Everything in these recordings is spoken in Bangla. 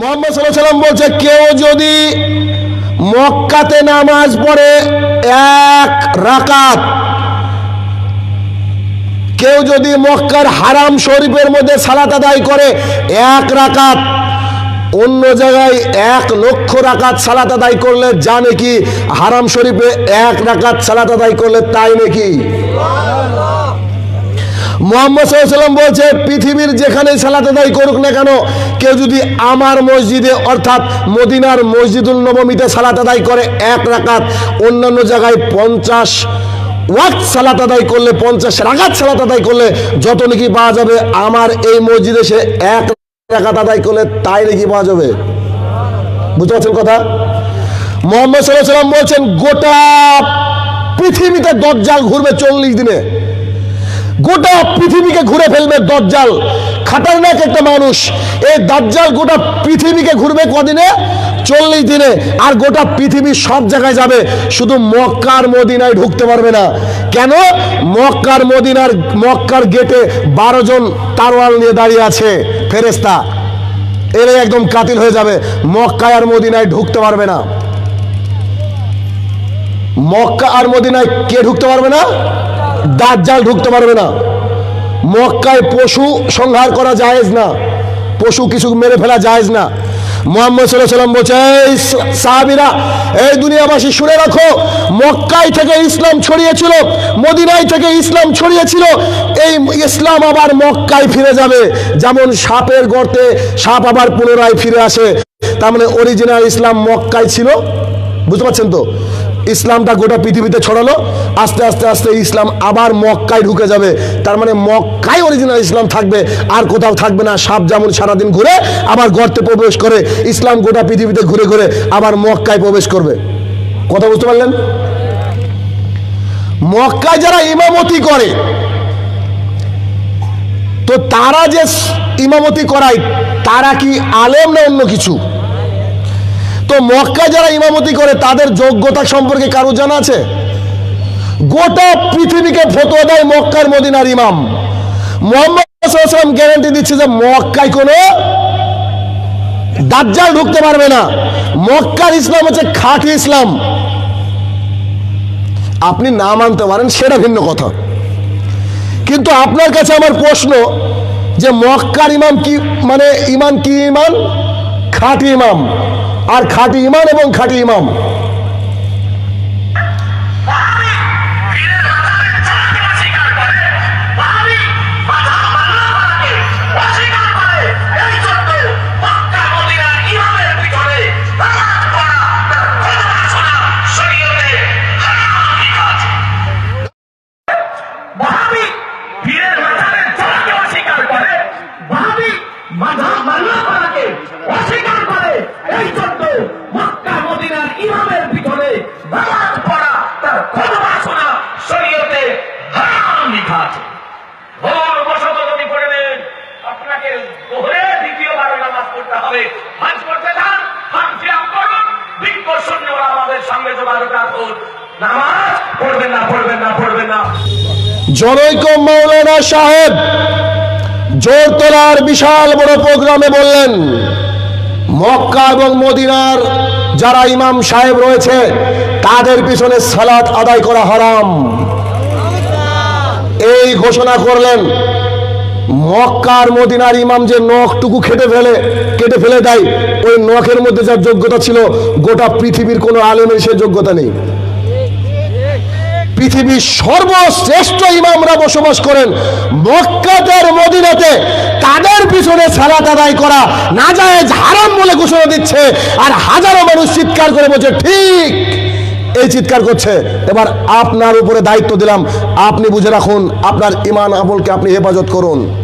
মোহাম্মদ সাল্লাহ সাল্লাম বলছে, কেউ যদি মক্কাতে নামাজ পড়ে এক রাকাত, কেউ যদি মক্কার হারাম শরীফের মধ্যে সালাত আদায় করে এক রাকাত, অন্য জায়গায় এক লক্ষ রাকাত সালাত আদায় করলে যা নাকি হারাম শরীফে এক রাকাত সালাত আদায় করলে তাই নাকি? মোহাম্মদ সাল্লাম বলছে, পৃথিবীর যেখানে সালাত আদায় করুক না কেন, কেউ যদি আমার মসজিদে, অর্থাৎ মদিনার মসজিদুল নবমীতে সালাত আদায় করে এক রাকাত, অন্যান্য জায়গায় পঞ্চাশ ওয়াক্ত সালাত আদায় করলে, পঞ্চাশ রাকাত সালাত আদায় করলে যত নাকি পাওয়া যাবে, আমার এই মসজিদে সে এক রাকাত আদায় করলে তাই নাকি পাওয়া যাবে। বুঝতে পারছেন কথা? মোহাম্মদ সাল্লাহ সাল্লাম বলছেন, গোটা পৃথিবীতে দজ্জাল ঘুরবে চল্লিশ দিনে। গোটা পৃথিবীকে ঘুরে ফেলবে দজ্জাল। খাতারনাক একটা মানুষ। এই দাজ্জাল গোটা পৃথিবীকে ঘুরবে কদিনে? চল্লিশ দিনে। আর গোটা পৃথিবীর সব জায়গায় যাবে। শুধু মক্কার মদিনায় ঢুকতে পারবে না। কেন? মক্কার মদিনার, মক্কার গেটে বারো জন তারওয়াল নিয়ে দাঁড়িয়ে আছে ফেরেস্তা এরা একদম কাতিল হয়ে যাবে। মক্কায় আর মদিনায় ঢুকতে পারবে না। মক্কা আর মদিনায় কে ঢুকতে পারবে না? দাজ্জাল ঢুকতে পারবে না। মক্কায় পশু সংহার করা জায়েজ না। পশু কিছু মেরে ফেলা জায়েজ না। মোহাম্মদ সাল্লাহ সাল্লাম এই সাহাবিরা, এই দুনিয়াবাসী শুনে রাখো, মক্কায় থেকে ইসলাম ছড়িয়েছিল, মদিনায় থেকে ইসলাম ছড়িয়েছিল, এই ইসলাম আবার মক্কায় ফিরে যাবে। যেমন সাপের গর্তে সাপ আবার পুনরায় ফিরে আসে। তার মানে অরিজিনাল ইসলাম মক্কায় ছিল। বুঝতে পারছেন তো? ইসলামটা গোটা পৃথিবীতে ছড়ালো। আস্তে আস্তে আস্তে ইসলাম আবার মক্কায় ঢুকে যাবে। তার মানে মক্কায় অরিজিনাল ইসলাম থাকবে, আর কোথাও থাকবে না। সাপ যেমন সারাদিন ঘুরে আবার গর্তে প্রবেশ করে। ইসলাম গোটা পৃথিবীতে ঘুরে ঘুরে আবার মক্কায় প্রবেশ করবে। কথা বুঝতে পারলেন? মক্কায় যারা ইমামতি করে, তো তারা যে ইমামতি করায়, তারা কি আলেম না অন্য কিছু? মক্কা যারা ইমামতি করে, তাদের যোগ্যতা সম্পর্কে কারও জানা আছে? গোটা পৃথিবীকে ফতোয়া দেয় মক্কার মদিনার ইমাম। মোহাম্মদ গ্যারান্টি দিচ্ছে যে মক্কায় কোনো দাজ্জাল ঢুকতে পারবে না। মক্কার ইসলাম হচ্ছে খাঁটি ইসলাম। আপনি না মানতে পারেন, সেটা ভিন্ন কথা। কিন্তু আপনার কাছে আমার প্রশ্ন যে মক্কার ইমাম কি মানে ইমান কি ইমান? খাঁটি ইমাম। আর খাঁটি ইমান এবং খাঁটি ইমাম। অস্বীকার করে। এই মক্কা মদিনার ইমামের পিছনে নামাজ পড়া তার শোনা শরীয়তে হারাম আছে। ভুল বশত যদি পড়ে নেন আপনাকে দ্বিতীয়বার নামাজ পড়তে হবে, হাজ করতে চান করুন শূন্যরা আমাদের সঙ্গে যোগাযোগ রাখুন। নামাজ পড়বেন না পড়বেন না পড়বেন না। জনৈক মৌলানা সাহেব জোরতলার বিশাল বড় প্রোগ্রামে বললেন মক্কা এবং মদিনার যারা ইমাম সাহেব রয়েছে, তাদের পিছনে সালাত আদায় করা হারাম। এই ঘোষণা করলেন মক্কার মদিনার ইমাম যে নখটুকু খেটে ফেলে, কেটে ফেলে দেয়, ওই নখের মধ্যে যার যোগ্যতা ছিল, গোটা পৃথিবীর কোনো আলেমের সে যোগ্যতা নেই। পৃথিবীর সর্বশ্রেষ্ঠ ইমামরা বসবাস করেন মক্কাতের মদিনাতে তাদের পিছনে সালাত আদায় করা না যায় বলে ঘোষণা দিচ্ছে। আর হাজারো মানুষ চিৎকার করে বলছে, ঠিক, এই চিৎকার করছে। এবার আপনার উপরে দায়িত্ব দিলাম। আপনি বুঝে রাখুন, আপনার ইমান আমলকে আপনি হেফাজত করুন।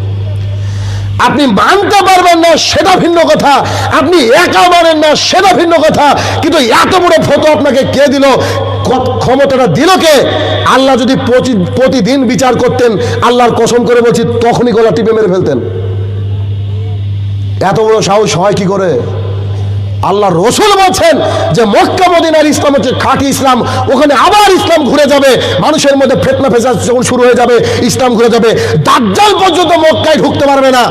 আপনি মানতে পারবেন না, সেটা ভিন্ন কথা। আপনি একা মানেন না, সেটা ভিন্ন কথা। কিন্তু এত বড় ফটো আপনাকে কে দিল? ক্ষমতাটা দিল কে? আল্লাহ যদি প্রতি- প্রতিদিন বিচার করতেন, আল্লাহর কসম করে বলছি, তখনই গলা টিপে মেরে ফেলতেন। এত বড় সাহস হয় কি করে? আল্লাহ রসুল বলছেন যে মক্কা মদিনার ইসলাম হচ্ছে খাঁটি ইসলাম, ওখানে আবার ইসলাম ঘুরে যাবে, মানুষের মধ্যে ফেতনা ফেসাদ যখন শুরু হয়ে যাবে, ইসলাম ঘুরে যাবে, দাজ্জাল পর্যন্ত মক্কায় ঢুকতে পারবে না।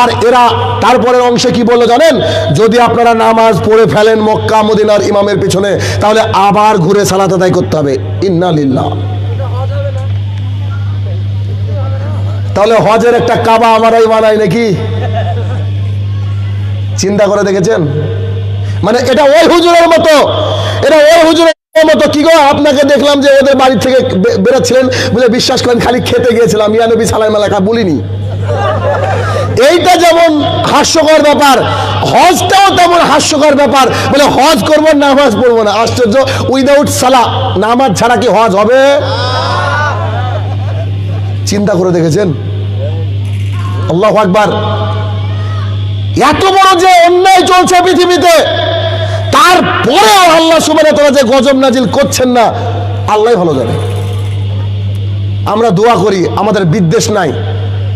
আর এরা তারপরের অংশে কি বলল জানেন? যদি আপনারা নামাজ পড়ে ফেলেন মক্কা মদিনার ইমামের পিছনে, তাহলে আবার ঘুরে সালাত আদায় করতে হবে। ইন্না লিল্লাহ। তাহলে হজের একটা কাবা আমারাই বানাই নাকি? চিন্তা করে দেখেছেন? মানে এটা ওই হুজুরের মতো, এটা ওই হুজুরের মতো কি গো? আপনাকে দেখলাম যে ওদের বাড়ি থেকে বেরোচ্ছিলেন বলে বিশ্বাস করেন খালি খেতে গিয়েছিলাম ইয়ানবী সালাই মালাকা বলিনি। এইটা যেমন হাস্যকর ব্যাপার, হজটাও তেমন হাস্যকর ব্যাপার, বলে হজ করব, নামাজ পড়ব না। আশ্চর্য উইদাউট সালা নামাজ ছাড়া কি হজ হবে? চিন্তা করে দেখেছেন? আল্লাহ আকবার। এত বড় যে অন্যায় চলছে পৃথিবীতে, তারপরেও আল্লাহ সুবান তোরা যে গজব নাজিল করছেন না আল্লাহ ভালো যাবে আমরা দোয়া করি, আমাদের বিদ্বেষ নাই।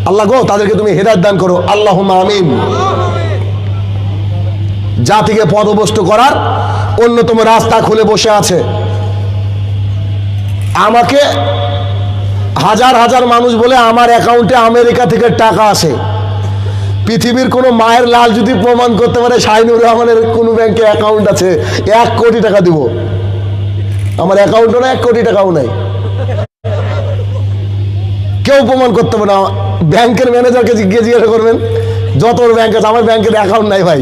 আল্লাহ গো, তাদেরকে তুমি হেদায়ত দান করো। আল্লাহ আমিন। জাতিকে পদভস্ত করার অন্যতম রাস্তা খুলে বসে আছে। আমাকে হাজার হাজার মানুষ বলে আমার অ্যাকাউন্টে আমেরিকা থেকে টাকা আসে। পৃথিবীর কোনো মায়ের লাল যদি প্রমাণ করতে পারে, শাহিনুর রহমানের কোনো ব্যাংকে অ্যাকাউন্ট আছে, এক কোটি টাকা দিব। আমার অ্যাকাউন্টও না, এক কোটি টাকাও নাই। কেউ প্রমাণ করতে পারে না। ব্যাংকের ম্যানেজারকে জিজ্ঞেস জিজ্ঞাসা করবেন, যত ব্যাংক আছে, আমার ব্যাংকের অ্যাকাউন্ট নাই ভাই।